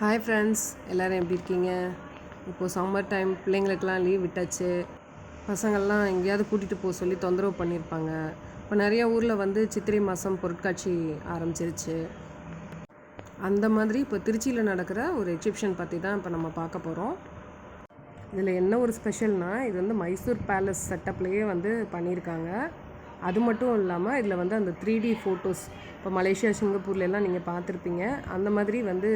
Hi friends எல்லோரும் எப்படி இருக்கீங்க? இப்போது சம்மர் டைம் பிள்ளைங்களுக்கெல்லாம் லீவ் விட்டாச்சு. பசங்கள்லாம் எங்கேயாவது கூட்டிகிட்டு போக சொல்லி தொந்தரவு பண்ணியிருப்பாங்க. இப்போ நிறைய ஊரில் வந்து சித்திரை மாதம் பொருட்காட்சி ஆரம்பிச்சிருச்சு. அந்த மாதிரி இப்போ திருச்சியில் நடக்கிற ஒரு எக்ஸிபிஷன் பற்றி தான் இப்போ நம்ம பார்க்க போகிறோம் இதில் என்ன ஒரு ஸ்பெஷல்னால் இது வந்து மைசூர் பேலஸ் செட்டப்லேயே வந்து பண்ணியிருக்காங்க. அது மட்டும் இல்லாமல் இதில் வந்து அந்த த்ரீ டி ஃபோட்டோஸ் இப்போ மலேசியா சிங்கப்பூர்ல எல்லாம் நீங்கள் பார்த்துருப்பீங்க. அந்த மாதிரி வந்து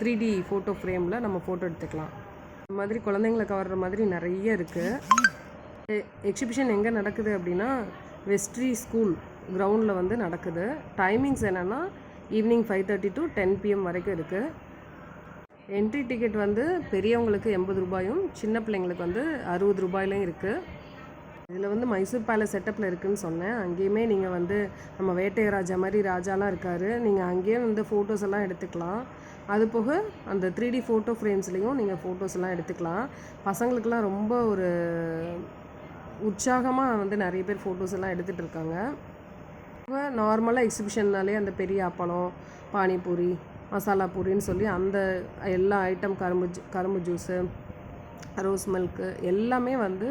த்ரீ டி ஃபோட்டோ ஃப்ரேமில் நம்ம ஃபோட்டோ எடுத்துக்கலாம். இந்த மாதிரி குழந்தைங்களை கவர்ற மாதிரி நிறைய இருக்குது எக்ஸிபிஷன் எங்கே நடக்குது அப்படின்னா வெஸ்ட்ரி ஸ்கூல் கிரவுண்டில் வந்து நடக்குது. டைமிங்ஸ் என்னென்னா evening five thirty to ten PM வரைக்கும் இருக்குது என்ட்ரி டிக்கெட் வந்து பெரியவங்களுக்கு எண்பது ரூபாயும் சின்ன பிள்ளைங்களுக்கு வந்து அறுபது ரூபாயிலையும் இருக்குது இதில் வந்து மைசூர் பேலஸ் செட்டப்பில் இருக்குதுன்னு சொன்னேன். அங்கேயுமே நீங்கள் வந்து நம்ம வேட்டையராஜா மாதிரி ராஜாலாம் இருக்கார். நீங்கள் அங்கேயே வந்து ஃபோட்டோஸ் எல்லாம் எடுத்துக்கலாம். அது போக அந்த த்ரீ டி ஃபோட்டோ ஃப்ரேம்ஸ்லேயும் நீங்கள் ஃபோட்டோஸ் எல்லாம் எடுத்துக்கலாம். பசங்களுக்கெல்லாம் ரொம்ப ஒரு உற்சாகமாக வந்து நிறைய பேர் ஃபோட்டோஸ் எல்லாம் எடுத்துகிட்டு இருக்காங்க. நார்மலாக எக்ஸிபிஷன்னாலே அந்த பெரிய அப்பளம் பானிபூரி மசாலா பூரின்னு சொல்லி அந்த எல்லா ஐட்டம் கரும்பு ஜூ கரும்பு ஜூஸு ரோஸ் மில்க்கு எல்லாமே வந்து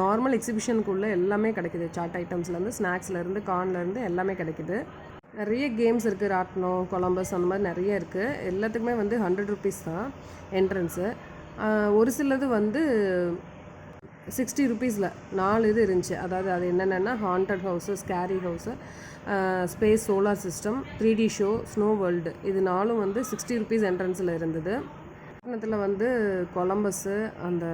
நார்மல் எக்ஸிபிஷனுக்குள்ளே எல்லாமே கிடைக்குது. சாட் ஐட்டம்ஸ்லேருந்து ஸ்நாக்ஸ்லேருந்து கார்ன்லேருந்து எல்லாமே கிடைக்குது. நிறைய கேம்ஸ் இருக்குது ராட்னம் கொலம்பஸ் அந்த மாதிரி நிறைய இருக்குது எல்லாத்துக்குமே வந்து ஹண்ட்ரட் ருபீஸ் தான் என்ட்ரன்ஸு ஒரு சிலது வந்து சிக்ஸ்டி ருபீஸில் நாலு இது இருந்துச்சு. அதாவது அது என்னென்னா haunted house scary house space solar system three D show snow world இது நாலும் வந்து சிக்ஸ்டி ருபீஸ் என்ட்ரன்ஸில் இருந்தது. பட்டணத்தில் வந்து கொலம்பஸ்ஸு அந்த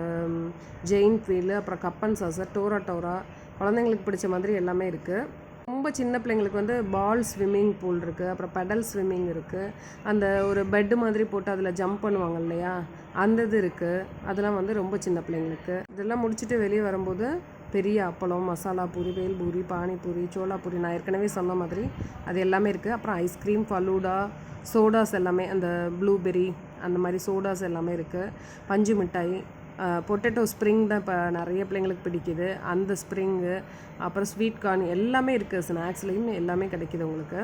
ஜெயின் ஃபீல்டு அப்புறம் cup and saucer Dora Dora குழந்தைங்களுக்கு பிடிச்ச மாதிரி எல்லாமே இருக்குது ரொம்ப சின்ன பிள்ளைங்களுக்கு வந்து பால் ஸ்விம்மிங் பூல் இருக்குது அப்புறம் பெடல் ஸ்விம்மிங் இருக்குது அந்த ஒரு பெட்டு மாதிரி போட்டு அதில் ஜம்ப் பண்ணுவாங்க இல்லையா? அந்த இது இருக்குது அதெல்லாம் வந்து ரொம்ப சின்ன பிள்ளைங்களுக்கு. இதெல்லாம் முடிச்சுட்டு வெளியே வரும்போது பெரிய அப்பளம் மசாலா பூரி வேல்பூரி பானிபூரி சோளாபூரி நான் ஏற்கனவே சொன்ன மாதிரி அது எல்லாமே இருக்குது அப்புறம் ஐஸ்கிரீம் ஃபலூடா சோடாஸ் எல்லாமே அந்த ப்ளூபெரி அந்த மாதிரி சோடாஸ் எல்லாமே இருக்குது பஞ்சு மிட்டாய் பொட்டேட்டோ ஸ்ப்ரிங் தான் இப்போ நிறைய பிள்ளைங்களுக்கு பிடிக்குது. அந்த ஸ்ப்ரிங்கு அப்புறம் ஸ்வீட் கார்ன் எல்லாமே இருக்குது ஸ்நாக்ஸ்லேயும் எல்லாமே கிடைக்கிது உங்களுக்கு.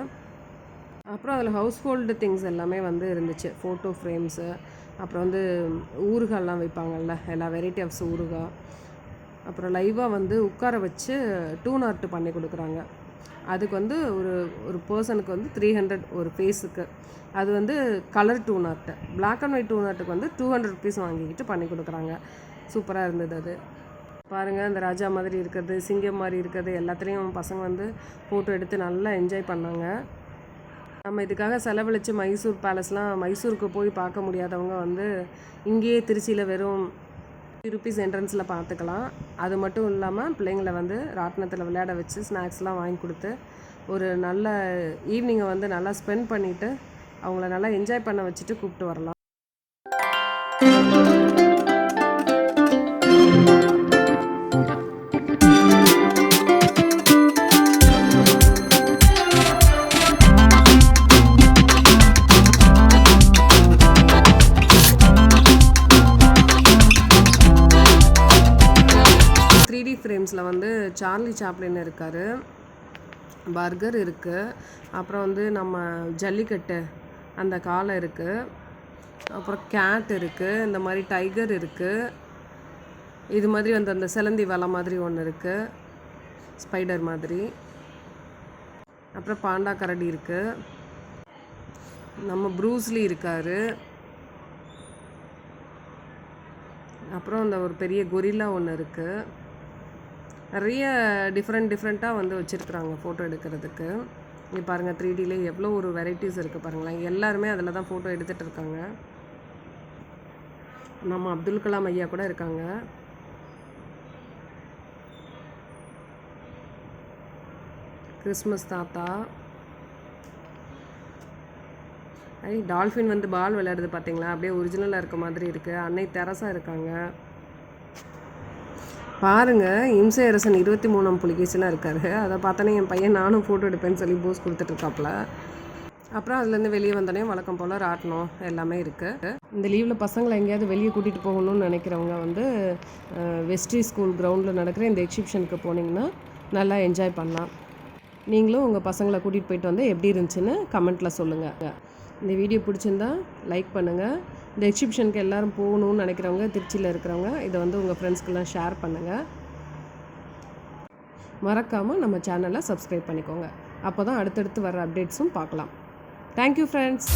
அப்புறம் அதில் ஹவுஸ் ஹோல்டு திங்ஸ் எல்லாமே வந்து இருந்துச்சு. ஃபோட்டோ ஃப்ரேம்ஸு அப்புறம் வந்து ஊறுகாய்லாம் வைப்பாங்கல்ல எல்லா வெரைட்டி ஆஃப்ஸ் ஊறுகாய். அப்புறம் லைவாக வந்து உட்கார வச்சு டூன் ஆர்ட் பண்ணி கொடுக்குறாங்க. அதுக்கு வந்து ஒரு ஒரு பர்சனுக்கு வந்து த்ரீ ஹண்ட்ரட் ஒரு ஃபேஸுக்கு அது வந்து colour toon art black and white toon ஆர்ட்டுக்கு வந்து டூ ஹண்ட்ரட் ருபீஸ் வாங்கிக்கிட்டு பண்ணி கொடுக்குறாங்க. சூப்பராக இருந்தது அது. பாருங்கள் அந்த ராஜா மாதிரி இருக்கிறது சிங்கம் மாதிரி இருக்கிறது எல்லாத்துலேயும் பசங்க வந்து ஃபோட்டோ எடுத்து நல்லா என்ஜாய் பண்ணாங்க. நம்ம இதுக்காக செலவழித்து மைசூர் பேலஸ்லாம் மைசூருக்கு போய் பார்க்க முடியாதவங்க வந்து இங்கேயே திருச்சியில் வெறும் ருபீஸ் என்ட்ரன்ஸில் பார்த்துக்கலாம் அது மட்டும் இல்லாமல் பிள்ளைங்களை வந்து ராட்டினத்தில் விளையாட வச்சு ஸ்நாக்ஸ்லாம் வாங்கி கொடுத்து ஒரு நல்ல ஈவினிங்கை வந்து நல்லா ஸ்பெண்ட் பண்ணிவிட்டு அவங்கள நல்லா என்ஜாய் பண்ண வச்சுட்டு கூப்பிட்டு வரலாம். சார்லி சாப்ளின் இருக்கார். பர்கர் இருக்குது அப்புறம் வந்து நம்ம ஜல்லிக்கட்டு அந்த காலை இருக்குது அப்புறம் கேட் இருக்குது இந்த மாதிரி டைகர் இருக்குது இது மாதிரி வந்து அந்த சிலந்தி வலை மாதிரி ஒன்று இருக்குது ஸ்பைடர் மாதிரி. அப்புறம் பாண்டா கரடி இருக்குது நம்ம ப்ரூஸ்லி இருக்கார். அப்புறம் அந்த ஒரு பெரிய கொரில்லா ஒன்று இருக்குது நிறைய டிஃப்ரெண்ட் டிஃப்ரெண்ட்டாக வந்து வச்சுருக்குறாங்க ஃபோட்டோ எடுக்கிறதுக்கு. இங்கே பாருங்கள் த்ரீ டிலே எவ்வளோ ஒரு வெரைட்டிஸ் இருக்குது பாருங்களேன். எல்லாருமே அதில் தான் ஃபோட்டோ எடுத்துகிட்டு இருக்காங்க. நம்ம அப்துல் கலாம் ஐயா கூட இருக்காங்க. கிறிஸ்மஸ் தாத்தா. ஐ டால்ஃபின் வந்து பால் விளையாடுது பார்த்தீங்களா அப்படியே ஒரிஜினலாக இருக்க மாதிரி இருக்குது அன்னை தெரசா இருக்காங்க. பாருங்கள் இம்சை அரசன் இருபத்தி மூணாம் புலிகேசனாக இருக்காரு. அதை பார்த்தோன்னே என் பையன் நானும் ஃபோட்டோ எடுப்பேன்னு சொல்லி போஸ் கொடுத்துட்ருக்காப்புல அப்புறம் அதுலேருந்து வெளியே வந்தோடனே வழக்கம் போல் ராட்டணும் எல்லாமே இருக்குது இந்த லீவில் பசங்களை எங்கேயாவது வெளியே கூட்டிகிட்டு போகணும்னு நினைக்கிறவங்க வந்து வெஸ்ட்ரி ஸ்கூல் கிரவுண்டில் நடக்கிற இந்த எக்ஸிபிஷனுக்கு போனீங்கன்னா நல்லா என்ஜாய் பண்ணலாம். நீங்களும் உங்கள் பசங்களை கூட்டிகிட்டு போயிட்டு வந்து எப்படி இருந்துச்சுன்னு கமெண்ட்டில் சொல்லுங்கள் இந்த வீடியோ பிடிச்சிருந்தா லைக் பண்ணுங்கள் இந்த எக்ஸிபிஷனுக்கு எல்லோரும் போகணும்னு நினைக்கிறவங்க திருச்சியில் இருக்கிறவங்க இதை வந்து உங்கள் ஃப்ரெண்ட்ஸ்க்கெல்லாம் ஷேர் பண்ணுங்கள் மறக்காமல் நம்ம சேனலை சப்ஸ்கிரைப் பண்ணிக்கோங்க. அப்போ தான் அடுத்தடுத்து வர அப்டேட்ஸும் பார்க்கலாம். Thank you friends